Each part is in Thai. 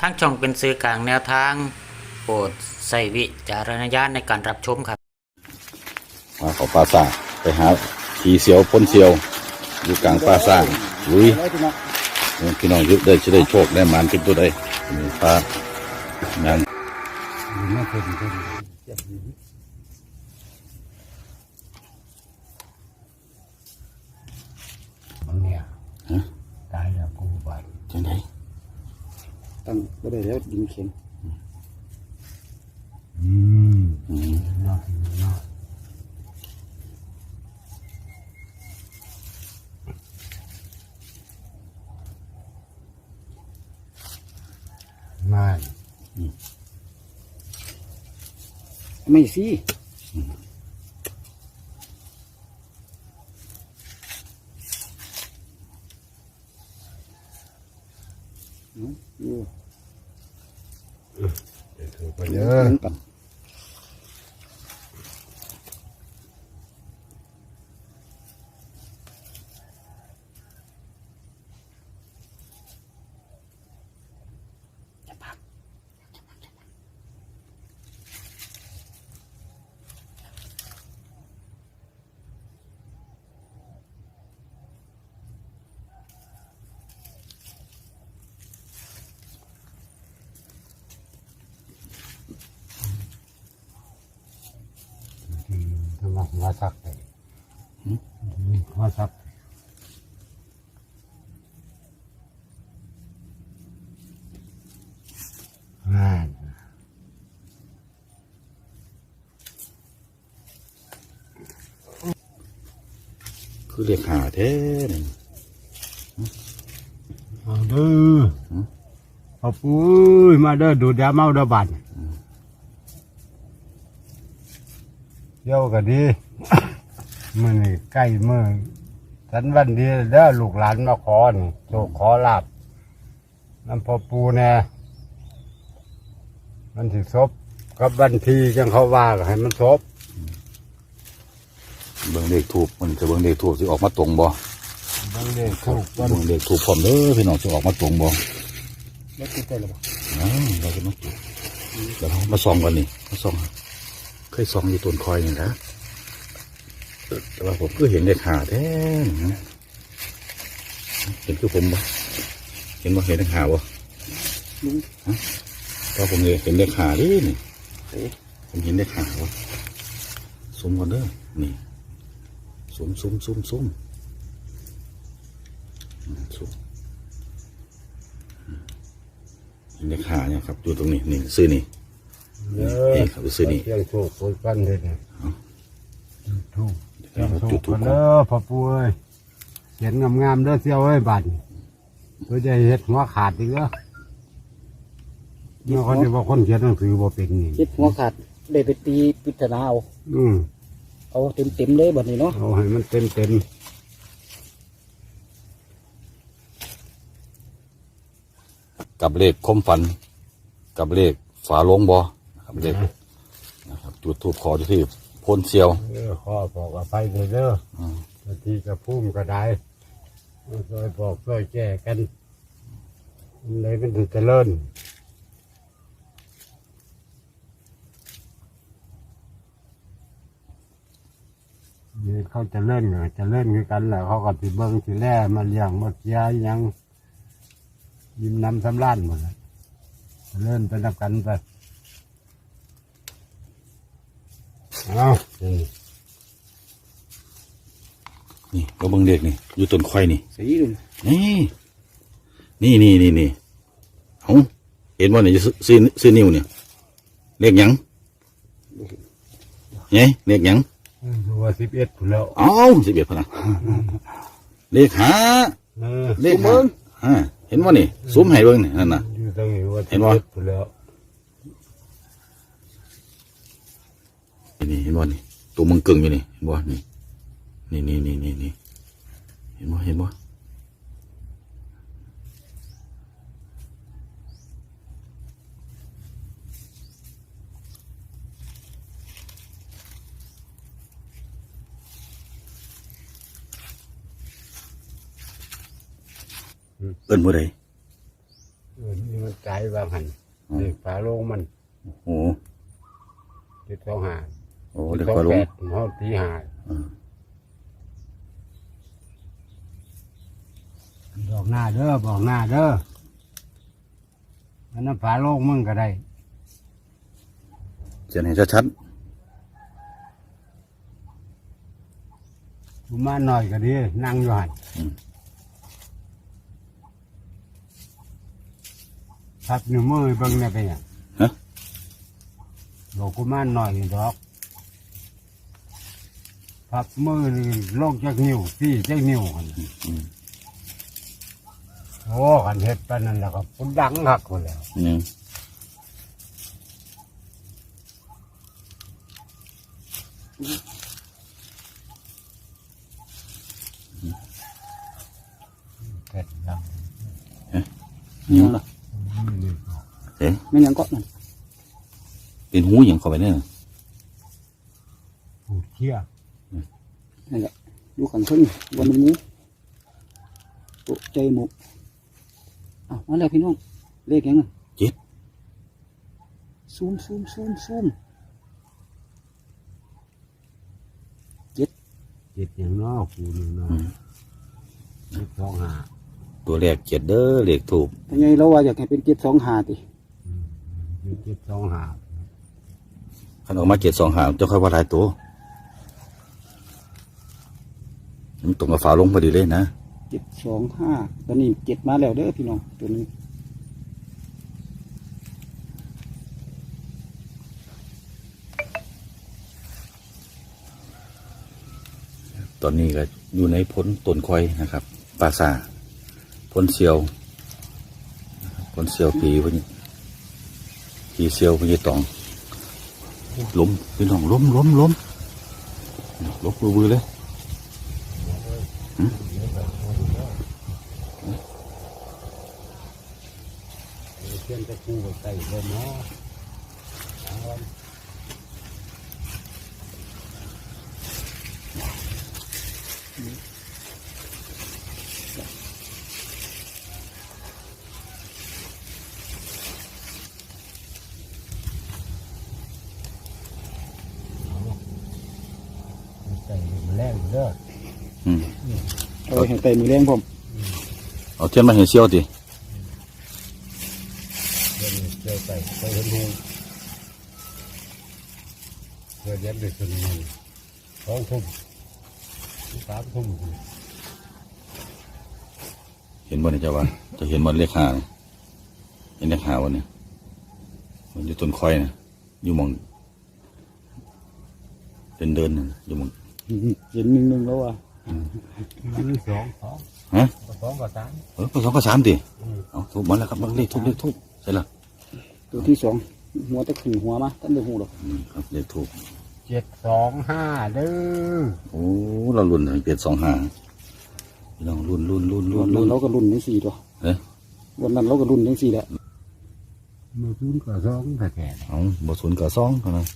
ทั้งช่องเป็นสื่อกลางแนวทาง โปรดใส่วิจารณญาณในการรับชมครับมาเขอปลาซ่าไปหาขี่เสียวพ้นเสียว อยู่กลางปลาซ่าลุยพี่น้องยุดได้จะได้โชคได้หมานกินตัวใดนี่ปลาแมน ไม่เคยดีเลยบางเนี่ย ฮะ ตายแล้วกูบาด จังได ตั้งก็ได้แล้วดินเข็มอืมอืมนอกนอกไม่ไม่สิอืมอยู่ ถื อไปเยอะ กัน ทำไมมาสักไปมาสักอ่าคือเรียกหาแท้นี่เอาเด้อเอาปุ้ยมาเด้อดูดยาเมาเด้อบัดเที่ยวก็ดี มื่อนี่ใกล้มื่อสันวันดีเด้อลูกหลานมาขอนี่โชคขอลาบน้ำพอปูแน่มันสิศพกับบันทีจังเขาว่าก็ให้มันศพเบิ่งเลขถูกมันจะเบิ่งเลขถูกสิออกมาตรงบ่บางเด็กถูกเบิ่งเลขถูกพร้อมเด้อพี่น้องจะออกมาตรงบ่แล้วติดได้หรือเปล่าอ้าวเราจะมาจุดเดี๋ยวเรามาส่องกันนี่มาส่องเคยส่องอยู่ต้นคอยนี่นะ แต่ว่าผมก็เห็นเลขหาแท้นะเห็นคือผมบ่เห็นว่าเห็นเลขหาบ่ลุงเพราะผมเห็นเลขหาดินี่เอ๊ะผมเห็นเลขหาวะซูมกันเด้อนี่ซูมซูมซูมซูมอืมซูมอืมเห็นเลขหาเนี่ยครับอยู่ตรงนี้นี่ซื้อนี่เด้อนี่ครับซื้อนี่เที่ยงถูกคุยกันเลยนี่ถูก เดี๋ยวเราจุดถูกักนก่อนเด้อพ่อปุ้ยเขียนงามๆเด้อเสี่ยวเอ้ยบัดนี่เพื่อจะเฮ็ดหัวขาดอีกเด้อเมื่อคนที่ว่าคนเขียนหนังสือบ่เป็นนี่คิดหัวขาดได้ไปตีปิศนาเอาอืมเอาเต็มเต็มๆเลยบัดนี้เนาะเอาให้มันเต็มเต็มกับเลขคมฝัน กับเลขฝาโลงบอนะครับเลขนะครับจุดทูบขออยู่ที่โพ้นเซียวเออข้อบอกอภัยเลยเด้ออบางทีจะพุ่มก็ได้ช่วยบอกช่วยแก้กันเลยเป็นถึงเจริญนี่เขาจะเล่นเหรอจะเล่นคือกันแหละเขาก็สิเบิ้งสิแล่มาเลี้ยงมาเกียยังยิ้มน้ำสำล้านหมดเลยเจะเล่นไปนับกันไป เอานี่นี่เราเบิ่งเลขนี่ อยู่ต้นควายนี่ สีลุงนี่นี่นี่นี่นี่เอาเห็นว่าเนี่ยจะซื้อซื้อนิ้วเนี่ยเลขหยังไงเลขหยังดูว่าสิบเอ็ดผุนแล้วเอ้าสิบเอ็ดพะนะเลขหาเออเลขหาฮะเห็นว่านี่ซูมให้เบิ่งนี่นั่นน่ะอยู่ตรงนี้ว่าเห็นบ่11ผุนแล้ว นี่เห็นว่านี่ตัวมึงกึ่งอยู่นี่เห็นบ่นี่นี่นี่นี่นี่นี่เห็นบ่เห็นบ่เอิ้นบ่ได้เออนี่มันใจบางหันเด็กฝาโลงมันโอ้เจ็ดสองห้า โอ้เด็กกว่าลแปงดหอดที่ห้าอืมบอกหน้าเด้อบอกหน้าเด้ออันนั้นฝาโลงมึงก็ได้เขียนให้ชัดกูมาหน่อยก็ดี นั่งอยู่หันพับนิ้วมือเบิ่งเนี่ยเป็นยังฮะบอกกูมาหน่อยดอก พับมือนี่ลงจากนิ้วสี่จากนิ้วหันอืมโอ้กันเฮ็ดปานนั้นแล้วก็พุ่นดังหักหมดแล้วนี่เผ็ดดังนี่นั่นล่ะนี่ก็เอ๊ะไม่นหยังก็นั่นเป็นหูหยังเข้าไปเนี่ยผูดเขี้ย นั่นแหละอยู่ข้างเทึงวันมันหมูตกใจหมูอ้าวมาแล้วพี่น้อง เลขยังไงเจ็ดซูมซูมซูมซูมเจ็ดอย่างนอกกูนี่เนาะเจ็ดสองห้าตัวแรกเจ็ดเด้อเลขถูกยังไงเราว่าอยากให้เป็นเจ็ดสองหาติเจ็ดสองห้าขันออกมาเจ็ดสองหางจะค่อยว่าหลายตัว มันตรงกับฝาลงพอดีเลยนะเจ็ดสองห้าตอนนี้เจ็ดมาแล้วเด้อพี่น้องตัวนี้ตอนนี้ก็อยู่ในพ้นต้นคอยนะครับปราสาทพ้นเซียวพ้นเซียวปีพวกนี้ปีเซียวพวกนี้ตองล้มพี่น้องล้มล้มล้มล้มบือๆเลย เทียนตะกูก็ใส่เลยเนาะเอา เดี๋ยวเย็นไปส่วนนึงสองทุ่มสามทุ่มเห็นบ่เนี่ยเจ้าว่าจะเห็นบ่เลขหาเนี่ยเห็นเลขหาวันนี้มันอยู่ต้นคอยนะอยู่หมองเดินเดินๆน่ะอยู่หมองเห็นหนึ่งหนึ่งแล้วว่ะมีสองสองฮะสองกับสามเออสองก็สามดิเอาทุบมันแล้วครับเลขทุบเลขทุบใช่ละตัวที่สองหัวตะขึ้นหัวมาท่านเดือหูหรอกอืมครับเลขทุบ เจ็ดสองห้าเด้อโอ้เราลุ้นถึงเจ็ดสองห้าพี่น้องลุ้นลุ้นลุ้นลุ้วันนนั้ลุ้นนเราก็รุ่นทั้งสี่ตัวเอ๊ะวันนั้นเราก็รุ่นทั้งสี่แหละมือคุ้นกับสองแต่แก่เอาบทศูนย์กับสองเท่านั้น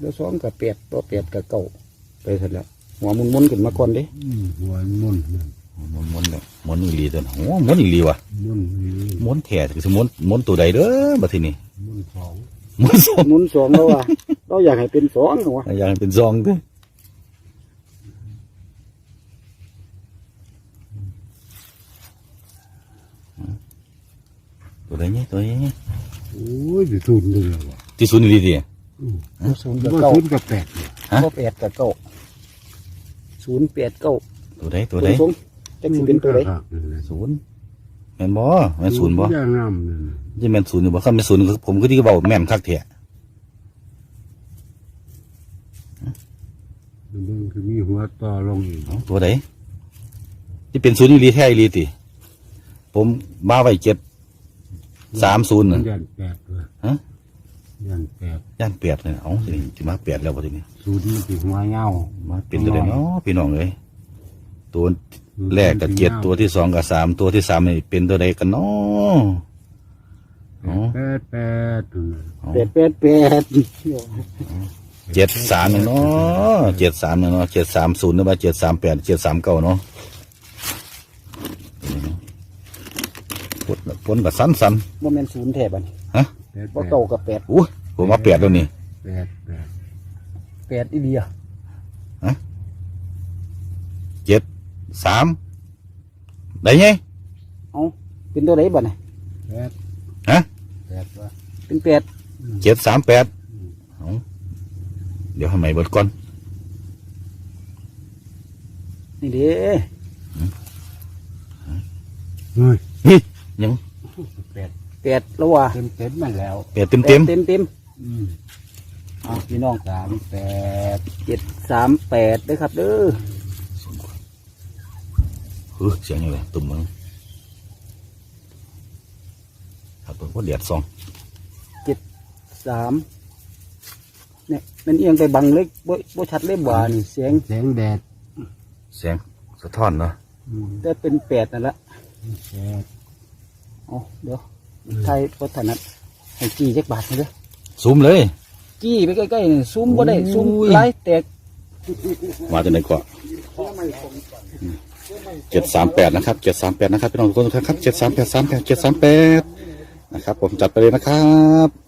แล้วสองกับแปดตัวแปดกับเก้าไปเสร็จแล้วหัวมุนมุนๆขึ้นมาก่อนเด้หัวมุนนั่นม้วนม้วนเลยม้วนอีหลีตัวน่ะโอ้ม้วนอีหลีว่ะมุนนี่ม้วนแท้คือสิม้วนม้วนตัวใดเด้อบัดทีนี้มุนสองม้วนสองมุนสองแล้วว่ะ เราอยากให้เป็นสองเหรอวะอยากให้เป็นซองเด้อตัวใดเนี่ยตัวใดเนี่ยโอ้ยจะทุนเลยเหรอวะที่ศูนย์อีหลีดิศูนย์กับก็เก้าทุนกับแปดเนี่ยฮะก็แปดกับเก้าศูนย์แปดเก้าตัวใดตัวใดสงจะสิเป็นตัวใดศูนย์แม่นบ่แม่นศูนย์บ่ย่างงามนั่นน่ะจะแม่นศูนย์อยู่บ่คันแม่นศูนย์ผมก็ที่เว้าแม่นคักแท้มันคือมีหัวต่อลงอีกเอาตัวใดที่เป็นศูนย์อีหลีแท้อีหลีติ ผมมาไว้เจ็ดสามศูนย์น่ะยันแปดเลยฮะยันแปดย่านแปดเลยเอ้าสิสิมาแปดแล้วบ่ทีนี้ศูนย์มันคือหัวเงามาเป็นตัวใดเนาะพี่น้องเอ้ยตัวแรกกับเจ็ดตัวที่สองกับสามตัวที่สามนี่เป็นตัวใดกันเนาะอ๋อแปดแปดนั่นน่ะเอาแปดแปดแปด เจ็ดสามเนาะเจ็ดสามเนาะเจ็ดสามศูนย์หรือว่าเจ็ดสามแปดเจ็ดสามเก้าเนาะพุดแล้นกับสันสันบ่แม่นศูนย์แทบันฮะแปดบ่เก่ากับแปดอู้ผมมาแปดแล้วนี่แปดแปดแปดอีเดียเจ็ดสามได้ไงเอาเป็นตัวไหนบัดนี้แปดฮะแปดวะเป็นแปดเจ็ดสามแปดเอา เดี๋ยวให้ใหม่เบิดก่อน นี่เด้เฮ้ยนี่ยังแปดแปดแล้วว่าเต็มเต็มมาแล้วแปดเต็มเต็มเต็มเต็มอืมๆเอาพี่น้องสามแปดเจ็ดสามแปดเด้อครับเด้อเฮ้ยเสียงยังไงตุ่มมึงครับเพิ่งว่าเดียดสองสาม เนี่ยมันเอียงไปบังเล็กบ่บ่ชัดเล่บ่านี่เสียงแสงแดดเสียงสะท้อนเนาะอืมแต่เป็นแปดนั่นละแปดเอาเดี๋ยวไทยพัฒนัดให้จี้จักบาทเลยเด้อซูมเลย จี้ไปใกล้ๆนี่ซูมบ่ได้โอ้ยซูมไล่แตกมาจากไหนก่อนเจ็ดสามแปดนะครับเจ็ดสามแปดนะครับพี่น้องทุกคนทุกท่านครับเจ็ดสามแปดสามแปดเจ็ดสามแปดนะครับ ผมจัดไปเลยนะครับ